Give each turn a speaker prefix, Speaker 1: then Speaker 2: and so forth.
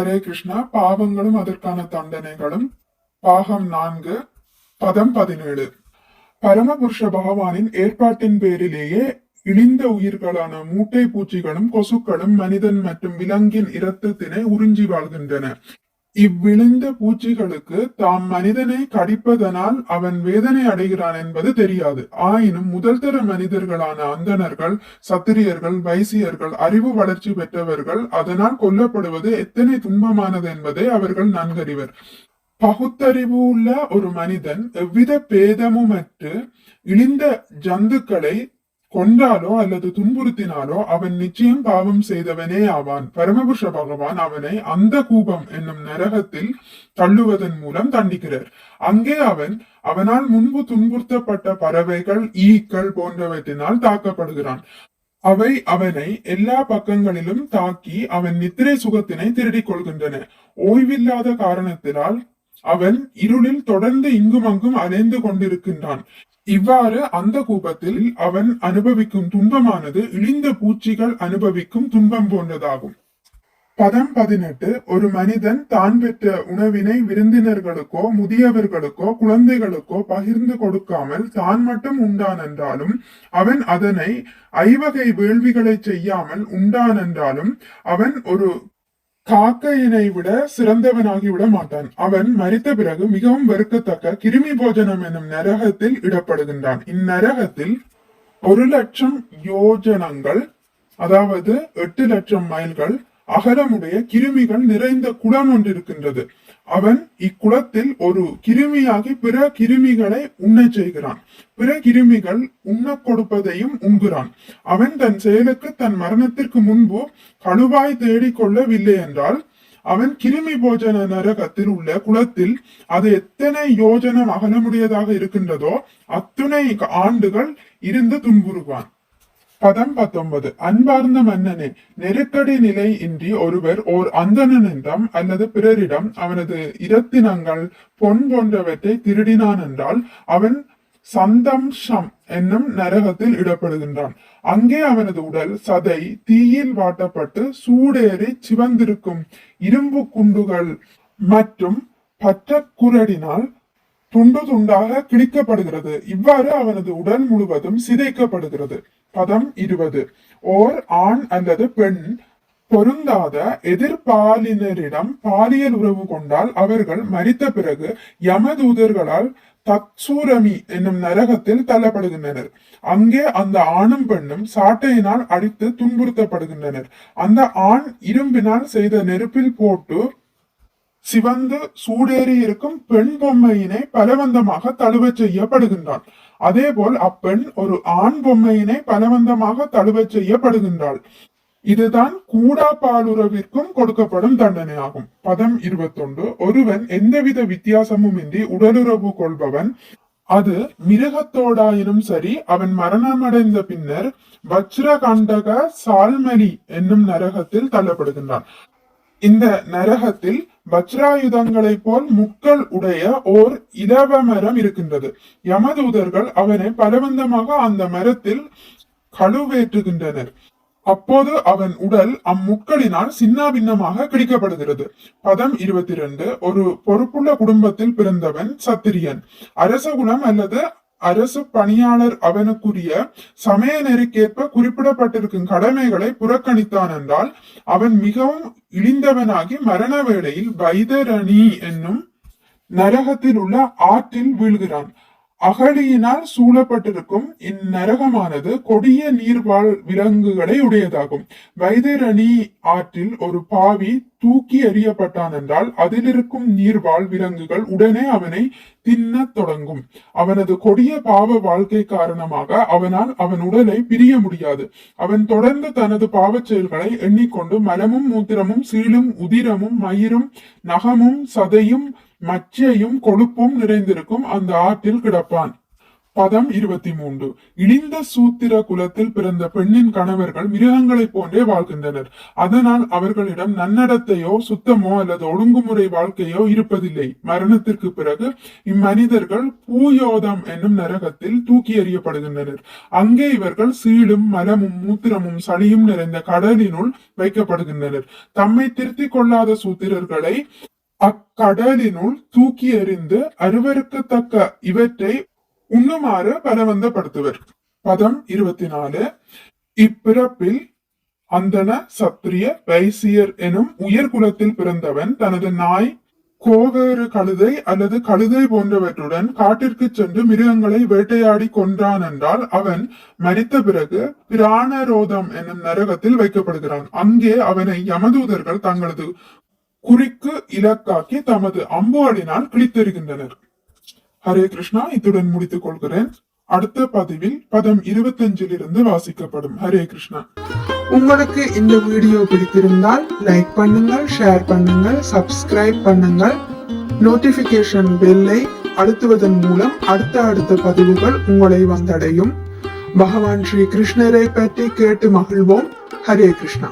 Speaker 1: ஹரே கிருஷ்ணா பாவங்களும் அதற்கான தண்டனைகளும். பாகம் நான்கு பதம் பதினேழு. பரமபுருஷ பகவானின் ஏற்பாட்டின் பேரிலேயே இழிந்த உயிர்களான மூட்டை பூச்சிகளும் கொசுக்களும் மனிதன் மற்றும் விலங்கின் இரத்தத்தினை உறிஞ்சி வாழ்கின்றன. இவ்விழுந்த பூச்சிகளுக்கு தாம் மனிதனை கடிப்பதனால் அவன் வேதனை அடைகிறான் என்பது தெரியாது. ஆயினும் முதல் தர மனிதர்களான அந்தணர்கள் சத்திரியர்கள் வைசியர்கள் அறிவு வளர்ச்சி பெற்றவர்கள் அதனால் கொல்லப்படுவது எத்தனை துன்பமானது என்பதை அவர்கள் நன்கறிவர். பகுத்தறிவு உள்ள ஒரு மனிதன் எவ்வித பேதமுமற்று இழிந்த ஜந்துக்களை கொண்டாலோ அல்லது துன்புறுத்தினாலோ அவன் நிச்சயம் பாவம் செய்தவனே ஆவான். பரமபுருஷ பகவான் அவனை அந்த கூபம் என்னும் நரகத்தில் தள்ளுவதன் மூலம் தண்டிக்கிறார். அங்கே அவன் அவனால் முன்பு துன்புறுத்தப்பட்ட பறவைகள் ஈக்கள் போன்றவற்றினால் தாக்கப்படுகிறான். அவை அவனை எல்லா பக்கங்களிலும் தாக்கி அவன் நித்திரை சுகத்தினை திருடிக் கொள்கின்றன. ஓய்வில்லாத காரணத்தினால் அவன் இருளில் தொடர்ந்து இங்கும் அங்கும் அலைந்து கொண்டிருக்கின்றான். இவ்வாறு அந்த கூபத்தில் அவன் அனுபவிக்கும் துன்பமானது இழிந்த பூச்சிகள் அனுபவிக்கும் துன்பம் போன்றதாகும். பதம் பதினெட்டு ஒரு மனிதன் தான் பெற்ற உணவினை விருந்தினர்களுக்கோ முதியவர்களுக்கோ குழந்தைகளுக்கோ பகிர்ந்து கொடுக்காமல் தான் மட்டும் உண்டான் என்றாலும் அவன் அதனை ஐவகை வேள்விகளை செய்யாமல் உண்டான் என்றாலும் அவன் ஒரு காக்கையினை விட சிறந்தவனாகி விட மாட்டான் அவன் மரித்த பிறகு மிகவும் வெறுக்கத்தக்க கிருமி போஜனம் என்னும் நரகத்தில் இடப்படுகின்றான். இந்நரகத்தில் ஒரு லட்சம் யோஜனங்கள் அதாவது எட்டு லட்சம் மைல்கள் அகலமுடைய கிருமிகள் நிறைந்த குளம் ஒன்று இருக்கின்றது. அவன் இக்குளத்தில் ஒரு கிருமியாகி பிற கிருமிகளை உண்ணச் செய்கிறான். பிற கிருமிகள் உண்ணக் கொடுப்பதையும் உண்கிறான். அவன் தன் செயலுக்கு தன் மரணத்திற்கு முன்பு கழுவாய் தேடிக்கொள்ளவில்லை என்றால் அவன் கிருமி போஜன நரகத்தில் உள்ள குளத்தில் அது எத்தனை யோஜனம் அகலமுடியதாக இருக்கின்றதோ அத்துணை ஆண்டுகள் இருந்து துன்புறுவான். பதம் பத்தொன்பது அன்பார்ந்த மன்னனே நெருக்கடி நிலை இன்றி ஒருவர் ஓர் அந்தணன் அல்லது பிறரிடம் அவனது இரத்தினங்கள் பொன் போன்றவற்றை திருடினான் என்றால் அவன் சந்தம்ஷம் என்னும் நரகத்தில் இடப்படுகின்றான். அங்கே அவனது உடல் சதை தீயில் வாட்டப்பட்டு சூடேறி சிவந்திருக்கும் இரும்பு குண்டுகள் மற்றும் பற்றக்குரடினால் துண்டு துண்டாக கிழிக்கப்படுகிறது. இவ்வாறு அவனது உடல் முழுவதும் சிதைக்கப்படுகிறது. பதம் இருபது. ஓர் ஆண் அல்லது பெண் பொருந்தாத எதிர்பாலினரிடம் பாலியல் உறவு கொண்டால் அவர்கள் மரித்த பிறகு யமதூதர்களால் தத்சூரமி என்னும் நரகத்தில் தள்ளப்படுகின்றனர். அங்கே அந்த ஆணும் பெண்ணும் சாட்டையினால் அடித்து துன்புறுத்தப்படுகின்றனர். அந்த ஆண் இரும்பினால் செய்த நெருப்பில் போட்டு சிவந்து சூடேறி இருக்கும் பெண் பொம்மையினை பலவந்தமாக தழுவச் அதே அதேபோல் அப்பெண் ஒரு ஆண் பொம்மையினை பலவந்தமாக தழுவச் செய்யப்படுகின்றாள். இதுதான் கூடா பாலுறவிற்கும் கொடுக்கப்படும் தண்டனையாகும். பதம் இருபத்தொன்று. ஒருவன் எந்தவித வித்தியாசமும் இன்றி உடலுறவு கொள்பவன் அது மிருகத்தோடாயினும் சரி அவன் மரணமடைந்த பின்னர் வஜ்ரகண்டக சால்மலி என்னும் நரகத்தில் தள்ளப்படுகின்றான். இந்த நரகத்தில் வஜ்ராயுதங்களை போல் முக்கள் உடைய ஓர் இலவ மரம் இருக்கின்றது. யமதூதர்கள் அவனை பலவந்தமாக அந்த மரத்தில் கழுவேற்றுகின்றனர். அப்போது அவன் உடல் அம்முட்களினால் சின்னாபின்னமாக கிடிக்கப்படுகிறது பதம் இருபத்தி இரண்டு ஒரு பொறுப்புள்ள குடும்பத்தில் பிறந்தவன் சத்திரியன். அரச குலம் அல்லது அரசு பணியாளர் அவனுக்குரிய சமய நெறிக்கேற்ப குறிப்பிடப்பட்டிருக்கும் கடமைகளை புறக்கணித்தான் என்றால் அவன் மிகவும் இழிந்தவனாகி மரண வேளையில் வைதரணி என்னும் நரகத்தில் உள்ள ஆற்றில் வீழ்கிறான். அகழியினால் சூழப்பட்டிருக்கும் இந்நரகமானது கொடிய நீர்வாழ் விலங்குகளை உடையதாகும். வைதரணி ஆற்றில் ஒரு பாவி தூக்கி எறியப்பட்டான் என்றால் அதிலிருக்கும் நீர்வாழ் விலங்குகள் உடனே அவனை தின்னத் தொடங்கும். அவனது கொடிய பாவ வாழ்க்கை காரணமாக அவனால் அவன் உடலை பிரிய முடியாது. அவன் தொடர்ந்து தனது பாவச் செயல்களை எண்ணிக்கொண்டு மலமும் மூத்திரமும் சீலும் உதிரமும் மயிரும் நகமும் சதையும் மச்சையும் கொழுப்பும் நிறைந்திருக்கும் அந்த ஆற்றில் கிடப்பான். பதம் இருபத்தி மூன்று இழிந்த சூத்திர குலத்தில் பிறந்த பெண்ணின் கணவர்கள் மிருகங்களைப் போன்றே வாழ்கின்றனர். அதனால் அவர்களிடம் நன்னடத்தையோ சுத்தமோ அல்லது ஒழுங்குமுறை வாழ்க்கையோ இருப்பதில்லை. மரணத்திற்கு பிறகு இம்மனிதர்கள் பூயோதம் என்னும் நரகத்தில் தூக்கி எறியப்படுகின்றனர். அங்கே இவர்கள் சீடும் மலமும் மூத்திரமும் சளியும் நிறைந்த கடலினுள் வைக்கப்படுகின்றனர். தம்மை திருத்திக் கொள்ளாத சூத்திரர்களை அக்கடலினுள் தூக்கி எறிந்து அருவருக்கத்தக்க இவற்றை உண்ணுமாறு பலவந்தப்படுத்துவர் பதம் இருபத்தி நாலு இப்பிறப்பில் அந்தன சத்திரிய வைசியர் எனும் உயர்குலத்தில் பிறந்தவன் தனது நாய் கோவேறு கழுதை அல்லது கழுதை போன்றவற்றுடன் காட்டிற்கு சென்று மிருகங்களை வேட்டையாடி கொன்றான் என்றால் அவன் மரித்த பிறகு பிராணரோதம் என்னும் நரகத்தில் வைக்கப்படுகிறான் அங்கே அவனை யமதூதர்கள் தங்களது குறிக்கு இலக்காக்கி தமது அம்புகளினால் கிழித்தெறிகின்றனர் ஹரே கிருஷ்ணா இத்துடன் முடித்துக் கொள்கிறேன். அடுத்த பதிவில் பதம் இருபத்தஞ்சில் இருந்து வாசிக்கப்படும். ஹரே கிருஷ்ணா.
Speaker 2: உங்களுக்கு இந்த வீடியோ பிடித்திருந்தால் லைக் பண்ணுங்கள் ஷேர் பண்ணுங்கள் சப்ஸ்கிரைப் பண்ணுங்கள். நோட்டிபிகேஷன் பெல்லை அழுத்துவதன் மூலம் அடுத்த அடுத்த பதிவுகள் உங்களை வந்தடையும். பகவான் ஸ்ரீ கிருஷ்ணரை பற்றி கேட்டு மகிழ்வோம். ஹரே கிருஷ்ணா.